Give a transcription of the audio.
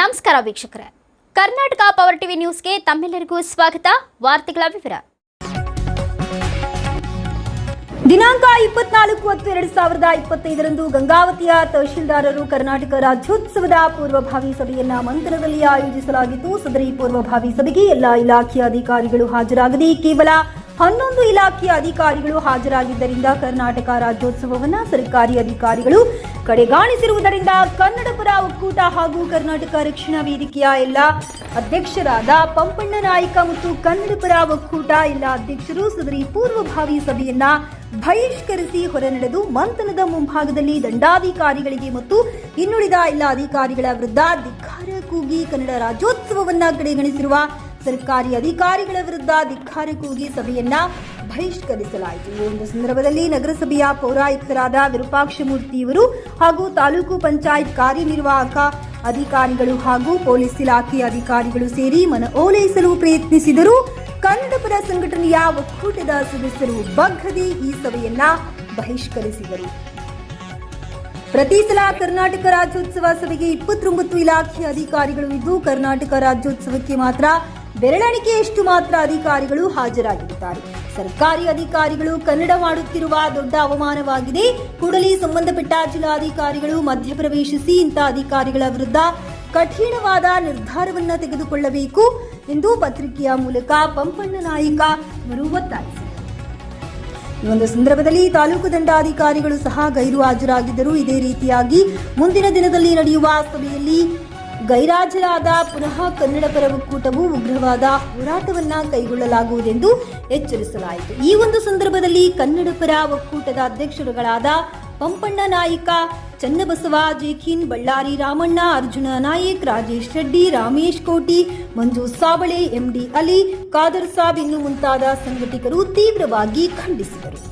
ನಮಸ್ಕಾರ ವೀಕ್ಷಕರೇ. Karnataka power TV ನ್ಯೂಸ್ಗೆ ತಮ್ಮೆಲ್ಲರಿಗೂ ಸ್ವಾಗತ. ವಾರ್ತೆಗಳ ವಿವರ. ದಿನಾಂಕ ಇಪ್ಪತ್ನಾಲ್ಕು ಮತ್ತು ಎರಡು ಸಾವಿರದ ಇಪ್ಪತ್ತೈದರಂದು ಗಂಗಾವತಿಯ ತಹಶೀಲ್ದಾರರು ಕರ್ನಾಟಕ ರಾಜ್ಯೋತ್ಸವದ ಪೂರ್ವಭಾವಿ ಸಭೆಯನ್ನ ಮಂತ್ರದಲ್ಲಿ ಆಯೋಜಿಸಲಾಗಿತ್ತು. ಸದರಿ ಪೂರ್ವಭಾವಿ ಸಭೆಗೆ ಎಲ್ಲ ಇಲಾಖೆಯ ಅಧಿಕಾರಿಗಳು ಹಾಜರಾಗದೆ ಕೇವಲ ಹನ್ನೊಂದು ಇಲಾಖೆಯ ಅಧಿಕಾರಿಗಳು ಹಾಜರಾಗಿದ್ದರಿಂದ ಕರ್ನಾಟಕ ರಾಜ್ಯೋತ್ಸವವನ್ನು ಸರ್ಕಾರಿ ಅಧಿಕಾರಿಗಳು ಕಡೆಗಾಣಿಸಿರುವುದರಿಂದ ಕನ್ನಡಪರ ಒಕ್ಕೂಟ ಹಾಗೂ ಕರ್ನಾಟಕ ರಕ್ಷಣಾ ವೇದಿಕೆಯ ಎಲ್ಲ ಅಧ್ಯಕ್ಷರಾದ ಪಂಪಣ್ಣ ನಾಯಕ ಮತ್ತು ಕನ್ನಡಪರ ಒಕ್ಕೂಟ ಎಲ್ಲ ಅಧ್ಯಕ್ಷರು ಸದರಿ ಪೂರ್ವಭಾವಿ ಸಭೆಯನ್ನ ಬಹಿಷ್ಕರಿಸಿ ಹೊರನಡೆದು ಮಂಥನದ ಮುಂಭಾಗದಲ್ಲಿ ದಂಡಾಧಿಕಾರಿಗಳಿಗೆ ಮತ್ತು ಇನ್ನುಳಿದ ಎಲ್ಲ ಅಧಿಕಾರಿಗಳ ವಿರುದ್ಧ ಧಿಕ್ಕಾರ ಕೂಗಿ ಕನ್ನಡ ರಾಜ್ಯೋತ್ಸವವನ್ನ ಕಡೆಗಣಿಸಿರುವ ಸರ್ಕಾರಿ ಅಧಿಕಾರಿಗಳ ವಿರುದ್ಧ ಧಿಕ್ಕಾರ ಕೂಗಿ ಸಭೆಯನ್ನ ಬಹಿಷ್ಕರಿಸಲಾಯಿತು. ಈ ಒಂದು ಸಂದರ್ಭದಲ್ಲಿ ನಗರಸಭೆಯ ಪೌರಾಯುಕ್ತರಾದ ವಿರೂಪಾಕ್ಷಮೂರ್ತಿಯವರು ಹಾಗೂ ತಾಲೂಕು ಪಂಚಾಯತ್ ಕಾರ್ಯನಿರ್ವಾಹಕ ಅಧಿಕಾರಿಗಳು ಹಾಗೂ ಪೊಲೀಸ್ ಇಲಾಖೆಯ ಅಧಿಕಾರಿಗಳು ಸೇರಿ ಮನವೊಲೈಸಲು ಪ್ರಯತ್ನಿಸಿದರು. ಕನ್ನಡಪರ ಸಂಘಟನೆಯ ಒಕ್ಕೂಟದ ಸದಸ್ಯರು ಬಗ್ಗದೆ ಈ ಸಭೆಯನ್ನ ಬಹಿಷ್ಕರಿಸಿದರು. ಪ್ರತಿ ಸಲ ಕರ್ನಾಟಕ ರಾಜ್ಯೋತ್ಸವ ಸಭೆಗೆ ಇಪ್ಪತ್ತೊಂಬತ್ತು ಇಲಾಖೆಯ ಅಧಿಕಾರಿಗಳು ಇದ್ದು, ಕರ್ನಾಟಕ ರಾಜ್ಯೋತ್ಸವಕ್ಕೆ ಮಾತ್ರ ಬೆರಳೆಣಿಕೆಯಷ್ಟು ಮಾತ್ರ ಅಧಿಕಾರಿಗಳು ಹಾಜರಾಗಿರುತ್ತಾರೆ? ಸರ್ಕಾರಿ ಅಧಿಕಾರಿಗಳು ಕನ್ನಡ ಮಾಡುತ್ತಿರುವ ದೊಡ್ಡ ಅವಮಾನವಾಗಿದೆ. ಕೂಡಲೇ ಸಂಬಂಧಪಟ್ಟ ಜಿಲ್ಲಾಧಿಕಾರಿಗಳು ಮಧ್ಯಪ್ರವೇಶಿಸಿ ಇಂಥ ಅಧಿಕಾರಿಗಳ ವಿರುದ್ಧ ಕಠಿಣವಾದ ನಿರ್ಧಾರವನ್ನು ತೆಗೆದುಕೊಳ್ಳಬೇಕು ಎಂದು ಪತ್ರಿಕೆಯ ಮೂಲಕ ಪಂಪಣ್ಣ ನಾಯಕ ಅವರು ಈ ಒಂದು ಸಂದರ್ಭದಲ್ಲಿ ತಾಲೂಕು ದಂಡಾಧಿಕಾರಿಗಳು ಸಹ ಗೈರು ಹಾಜರಾಗಿದ್ದರು ಇದೇ ರೀತಿಯಾಗಿ ಮುಂದಿನ ದಿನದಲ್ಲಿ ನಡೆಯುವ ಸಭೆಯಲ್ಲಿ ಗೈರಾಜರಾದ ಪುನಃ ಕನ್ನಡ ಪರ ಒಕ್ಕೂಟವು ಉಗ್ರವಾದ ಹೋರಾಟವನ್ನ ಕೈಗೊಳ್ಳಲಾಗುವುದೆಂದು ಎಚ್ಚರಿಸಲಾಯಿತು. ಈ ಒಂದು ಸಂದರ್ಭದಲ್ಲಿ ಕನ್ನಡ ಪರ ಒಕ್ಕೂಟದ ಅಧ್ಯಕ್ಷರುಗಳಾದ ಪಂಪಣ್ಣ ನಾಯಕ, ಚನ್ನಬಸವ, ಜೇಖಿನ್ ಬಳ್ಳಾರಿ, ರಾಮಣ್ಣ, ಅರ್ಜುನ ನಾಯಕ್, ರಾಜೇಶ್ ರೆಡ್ಡಿ, ರಾಮೇಶ್ ಕೋಟಿ, ಮಂಜು ಸಾಬಳೆ ಎಂಡಿ ಅಲಿ ಖಾದರ್ ಸಾಬ್ ಇನ್ನು ಮುಂತಾದ ಸಂಘಟಕರು ತೀವ್ರವಾಗಿ ಖಂಡಿಸಿದರು.